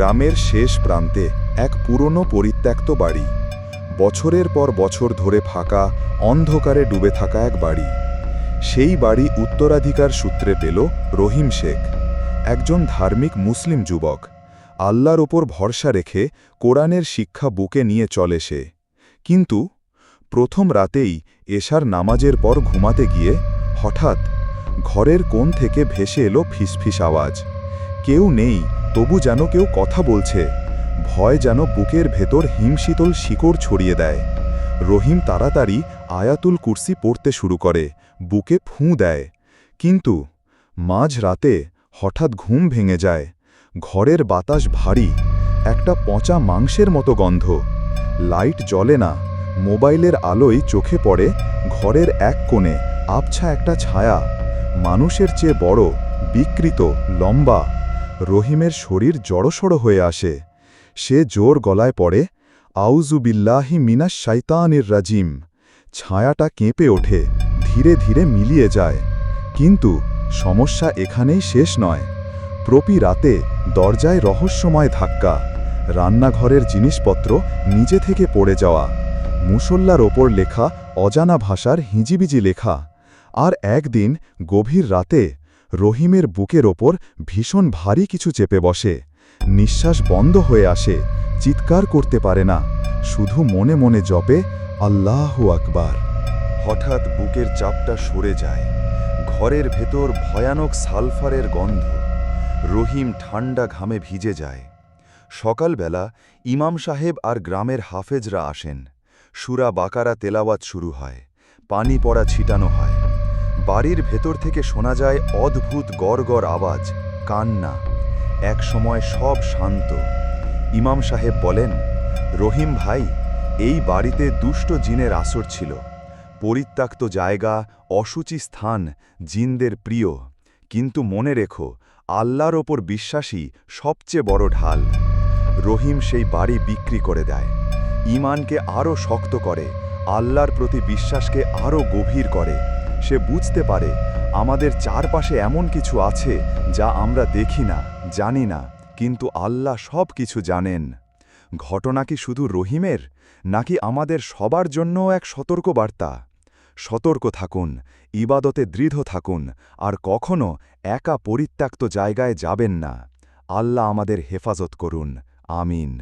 গ্রামের শেষ প্রান্তে এক পুরনো পরিত্যক্ত বাড়ি। বছরের পর বছর ধরে ফাঁকা, অন্ধকারে ডুবে থাকা এক বাড়ি। সেই বাড়ি উত্তরাধিকার সূত্রে পেল রহিম শেখ, একজন ধার্মিক মুসলিম যুবক। আল্লাহর ওপর ভরসা রেখে কোরআনের শিক্ষা বুকে নিয়ে চলে সে। কিন্তু প্রথম রাতেই এশার নামাজের পর ঘুমাতে গিয়ে হঠাৎ ঘরের কোণ থেকে ভেসে এলো ফিসফিস আওয়াজ। কেউ নেই তবু যেন কেউ কথা বলছে। ভয় যেন বুকের ভেতর হিমশীতল শিকড় ছড়িয়ে দেয়। রহিম তাড়াতাড়ি আয়াতুল কুরসি পড়তে শুরু করে, বুকে ফুঁ দেয়। কিন্তু মাঝ রাতে হঠাৎ ঘুম ভেঙে যায়। ঘরের বাতাস ভারী, একটা পচা মাংসের মতো গন্ধ। লাইট জ্বলে না, মোবাইলের আলোয় চোখে পড়ে, ঘরের এক কোণে আবছা একটা ছায়া। মানুষের চেয়ে বড়, বিকৃত, লম্বা রহিমের শরীর জড়সড় হয়ে আসে। সে জোর গলায় পড়ে আউজুবিল্লাহি মিনা শাইতানির রাজিম। ছায়াটা কেঁপে ওঠে, ধীরে ধীরে মিলিয়ে যায়। কিন্তু সমস্যা এখানেই শেষ নয়। প্রপি রাতে দরজায় রহস্যময় ধাক্কা, রান্নাঘরের জিনিসপত্র নিজে থেকে পড়ে যাওয়া, মুসল্লার ওপর লেখা অজানা ভাষার হিজিবিজি লেখা, আর একদিন গভীর রাতে রহিমের বুকের ওপর ভীষণ ভারী কিছু চেপে বসে। নিঃশ্বাস বন্ধ হয়ে আসে, চিৎকার করতে পারে না, শুধু মনে মনে জপে, আল্লাহ আকবার। হঠাৎ বুকের চাপটা সরে যায়। ঘরের ভেতর ভয়ানক সালফারের গন্ধ। রহিম ঠান্ডা ঘামে ভিজে যায়। সকালবেলা ইমাম সাহেব আর গ্রামের হাফেজরা আসেন। সুরা বাকারা তেলাওয়াত শুরু হয়। পানি পড়া ছিটানো হয়। বাড়ির ভেতর থেকে শোনা যায় অদ্ভুত গড় গড় আওয়াজ, কান্না। এক সময় সব শান্ত। ইমাম সাহেব বলেন, রহিম ভাই, এই বাড়িতে দুষ্ট জিনের আসর ছিল। পরিত্যক্ত জায়গা, অসুচি স্থান, জিনদের প্রিয়। কিন্তু মনে রেখো, আল্লাহর ওপর বিশ্বাসী সবচেয়ে বড় ঢাল। রহিম সেই বাড়ি বিক্রি করে দেয়। ইমানকে আরও শক্ত করে, আল্লাহর প্রতি বিশ্বাসকে আরও গভীর করে। সে বুঝতে পারে আমাদের চারপাশে এমন কিছু আছে যা আমরা দেখি না, জানি না, কিন্তু আল্লাহ সব কিছু জানেন। ঘটনা কি শুধু রহিমের, নাকি আমাদের সবার জন্যও এক সতর্কবার্তা? সতর্ক থাকুন, ইবাদতে দৃঢ় থাকুন, আর কখনো একা পরিত্যক্ত জায়গায় যাবেন না। আল্লাহ আমাদের হেফাজত করুন, আমিন।